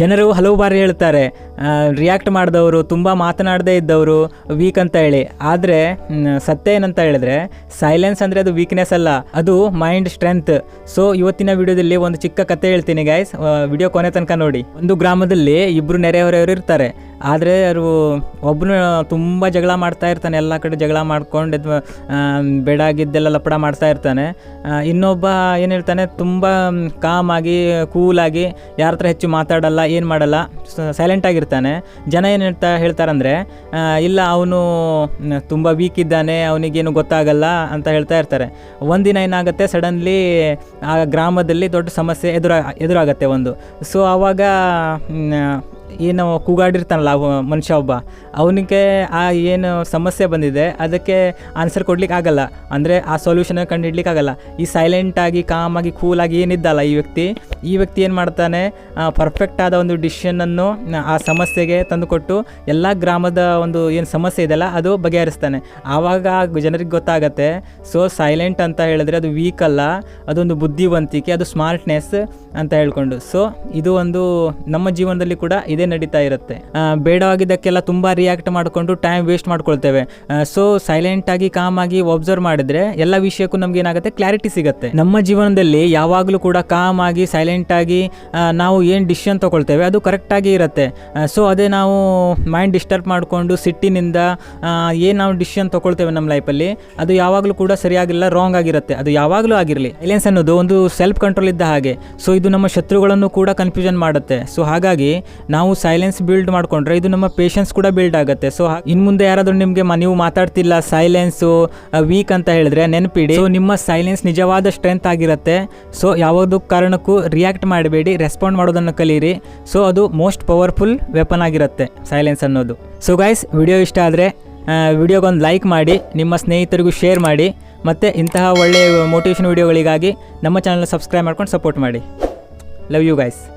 ಜನರು ಹಲವು ಬಾರಿ ಹೇಳ್ತಾರೆ ರಿಯಾಕ್ಟ್ ಮಾಡಿದವರು, ತುಂಬ ಮಾತನಾಡದೇ ಇದ್ದವರು ವೀಕ್ ಅಂತ ಹೇಳಿ. ಆದರೆ ಸತ್ಯ ಏನಂತ ಹೇಳಿದ್ರೆ ಸೈಲೆನ್ಸ್ ಅಂದರೆ ಅದು ವೀಕ್ನೆಸ್ ಅಲ್ಲ, ಅದು ಮೈಂಡ್ ಸ್ಟ್ರೆಂತ್ ಸೊ ಇವತ್ತಿನ ವಿಡಿಯೋದಲ್ಲಿ ಒಂದು ಚಿಕ್ಕ ಕತೆ ಹೇಳ್ತೀನಿ ಗೈಸ್ ವಿಡಿಯೋ ಕೊನೆ ತನಕ ನೋಡಿ. ಒಂದು ಗ್ರಾಮದಲ್ಲಿ ಇಬ್ಬರು ನೆರೆಹೊರೆಯವರು ಇರ್ತಾರೆ. ಆದರೆ ಅವರು ಒಬ್ಬನು ತುಂಬ ಜಗಳ ಮಾಡ್ತಾ ಇರ್ತಾನೆ, ಎಲ್ಲ ಕಡೆ ಜಗಳ ಮಾಡ್ಕೊಂಡು ಬೇಡ ಬೇಡಾಗಿದ್ದೆಲ್ಲ ಲಪಡ ಮಾಡ್ತಾ ಇರ್ತಾನೆ. ಇನ್ನೊಬ್ಬ ಇನ್ನೊಬ್ಬ ಏನಿರ್ತಾನೆ ತುಂಬ ಕಾಮಾಗಿ ಕೂಲಾಗಿ ಯಾರ ಹತ್ರ ಹೆಚ್ಚು ಮಾತಾಡಲ್ಲ, ಏನು ಮಾಡಲ್ಲ ಸೈಲೆಂಟ್ ಆಗಿರ್ತಾನೆ. ಜನ ಏನು ಹೇಳ್ತಾ, ಹೇಳ್ತಾರಂದರೆ ಇಲ್ಲ, ಅವನು ತುಂಬ ವೀಕ್ ಇದ್ದಾನೆ, ಅವನಿಗೇನು ಗೊತ್ತಾಗಲ್ಲ ಅಂತ ಹೇಳ್ತಾ ಇರ್ತಾರೆ. ಒಂದಿನ ಏನಾಗುತ್ತೆ ಸಡನ್ಲಿ ಆ ಗ್ರಾಮದಲ್ಲಿ ದೊಡ್ಡ ಸಮಸ್ಯೆ ಎದುರ, ಎದುರಾಗತ್ತೆ ಒಂದು. ಸೊ ಆವಾಗ ಏನು ಕೂಗಾಡಿರ್ತಾನಲ್ಲ ಮನುಷ್ಯ ಒಬ್ಬ, ಅವನಿಗೆ ಆ ಏನು ಸಮಸ್ಯೆ ಬಂದಿದೆ, ಅದಕ್ಕೆ ಆನ್ಸರ್ ಕೊಡ್ಲಿಕ್ಕೆ ಆಗಲ್ಲ. ಅಂದರೆ ಆ ಸೊಲ್ಯೂಷನ್ ಕಂಡು ಆಗಲ್ಲ. ಈ ಸೈಲೆಂಟಾಗಿ ಕಾಮಾಗಿ ಕೂಲಾಗಿ ಏನಿದ್ದಲ್ಲ ಈ ವ್ಯಕ್ತಿ ಈ ವ್ಯಕ್ತಿ ಏನು ಮಾಡ್ತಾನೆ ಪರ್ಫೆಕ್ಟ್ ಆದ ಒಂದು ಡಿಸಿಷನನ್ನು ಆ ಸಮಸ್ಯೆಗೆ ತಂದುಕೊಟ್ಟು ಎಲ್ಲ ಗ್ರಾಮದ ಒಂದು ಏನು ಸಮಸ್ಯೆ ಇದೆಯಲ್ಲ, ಅದು ಬಗೆಹರಿಸ್ತಾನೆ. ಆವಾಗ ಜನರಿಗೆ ಗೊತ್ತಾಗತ್ತೆ ಸೊ ಸೈಲೆಂಟ್ ಅಂತ ಹೇಳಿದ್ರೆ ಅದು ವೀಕ್ ಅಲ್ಲ, ಅದೊಂದು ಬುದ್ಧಿವಂತಿಕೆ, ಅದು ಸ್ಮಾರ್ಟ್ನೆಸ್ ಅಂತ ಹೇಳ್ಕೊಂಡು. ಸೊ ಇದು ಒಂದು ನಮ್ಮ ಜೀವನದಲ್ಲಿ ಕೂಡ ಇದೇ ನಡೀತಾ ಇರುತ್ತೆ. ಬೇಡವಾಗಿದ್ದಕ್ಕೆಲ್ಲ ತುಂಬ ರಿಯಾಕ್ಟ್ ಮಾಡಿಕೊಂಡು ಟೈಮ್ ವೇಸ್ಟ್ ಮಾಡ್ಕೊಳ್ತೇವೆ. ಸೊ ಸೈಲೆಂಟಾಗಿ ಕಾಮಾಗಿ ಒಬ್ಸರ್ವ್ ಮಾಡಿದ್ರೆ ಎಲ್ಲ ವಿಷಯಕ್ಕೂ ನಮ್ಗೆ ಏನಾಗುತ್ತೆ? ಕ್ಲಾರಿಟಿ ಸಿಗುತ್ತೆ. ನಮ್ಮ ಜೀವನದಲ್ಲಿ ಯಾವಾಗಲೂ ಕೂಡ ಕಾಮ್ ಆಗಿ ಸೈಲೆಂಟಾಗಿ ನಾವು ಏನು ಡಿಸಿಷನ್ ತೊಗೊಳ್ತೇವೆ ಅದು ಕರೆಕ್ಟಾಗಿ ಇರುತ್ತೆ. ಸೊ ಅದೇ ನಾವು ಮೈಂಡ್ ಡಿಸ್ಟರ್ಬ್ ಮಾಡಿಕೊಂಡು ಸಿಟ್ಟಿನಿಂದ ಏನು ನಾವು ಡಿಸಿಷನ್ ತಗೊಳ್ತೇವೆ ನಮ್ಮ ಲೈಫಲ್ಲಿ ಅದು ಯಾವಾಗಲೂ ಕೂಡ ಸರಿಯಾಗಿಲ್ಲ ರಾಂಗ್ ಆಗಿರುತ್ತೆ. ಅದು ಯಾವಾಗಲೂ ಆಗಿರಲಿ. ಸೈಲೆನ್ಸ್ ಅನ್ನೋದು ಒಂದು ಸೆಲ್ಫ್ ಕಂಟ್ರೋಲ್ ಇದ್ದ ಹಾಗೆ. ಸೊ ಇದು ನಮ್ಮ ಶತ್ರುಗಳನ್ನು ಕೂಡ ಕನ್ಫ್ಯೂಷನ್ ಮಾಡುತ್ತೆ. ಸೊ ಹಾಗಾಗಿ ನಾವು ಸೈಲೆನ್ಸ್ ಬಿಲ್ಡ್ ಮಾಡಿಕೊಂಡ್ರೆ ಇದು ನಮ್ಮ ಪೇಷನ್ಸ್ ಕೂಡ ಬಿಲ್ಡ್ ಆಗುತ್ತೆ. ಸೊ ಇನ್ನು ಮುಂದೆ ಯಾರಾದರೂ ನಿಮಗೆ ನೀವು ಮಾತಾಡ್ತಿಲ್ಲ ಸೈಲೆನ್ಸು ವೀಕ್ ಅಂತ ಹೇಳಿದ್ರೆ ನೆನಪಿಡಿ. ಸೊ ನಿಮ್ಮ ಸೈಲೆನ್ಸ್ ನಿಜವಾದ ಸ್ಟ್ರೆಂತ್ ಆಗಿರುತ್ತೆ. ಸೊ ಯಾವುದು ಕಾರಣಕ್ಕೂ ರಿಯಾಕ್ಟ್ ಮಾಡಬೇಡಿ ರೆಸ್ಪಾಂಡ್ ಮಾಡೋದನ್ನು ಕಲೀರಿ. ಸೊ ಅದು ಮೋಸ್ಟ್ ಪವರ್ಫುಲ್ ವೆಪನ್ ಆಗಿರುತ್ತೆ ಸೈಲೆನ್ಸ್ ಅನ್ನೋದು. ಸೊ ಗೈಸ್ ವಿಡಿಯೋ ಇಷ್ಟ ಆದರೆ ವಿಡಿಯೋಗೊಂದು ಲೈಕ್ ಮಾಡಿ, ನಿಮ್ಮ ಸ್ನೇಹಿತರಿಗೂ ಶೇರ್ ಮಾಡಿ, ಮತ್ತು ಇಂತಹ ಒಳ್ಳೆಯ ಮೋಟಿವೇಶನ್ ವಿಡಿಯೋಗಳಿಗಾಗಿ ನಮ್ಮ ಚಾನಲ್ ಸಬ್ಸ್ಕ್ರೈಬ್ ಮಾಡ್ಕೊಂಡು ಸಪೋರ್ಟ್ ಮಾಡಿ. Love you guys.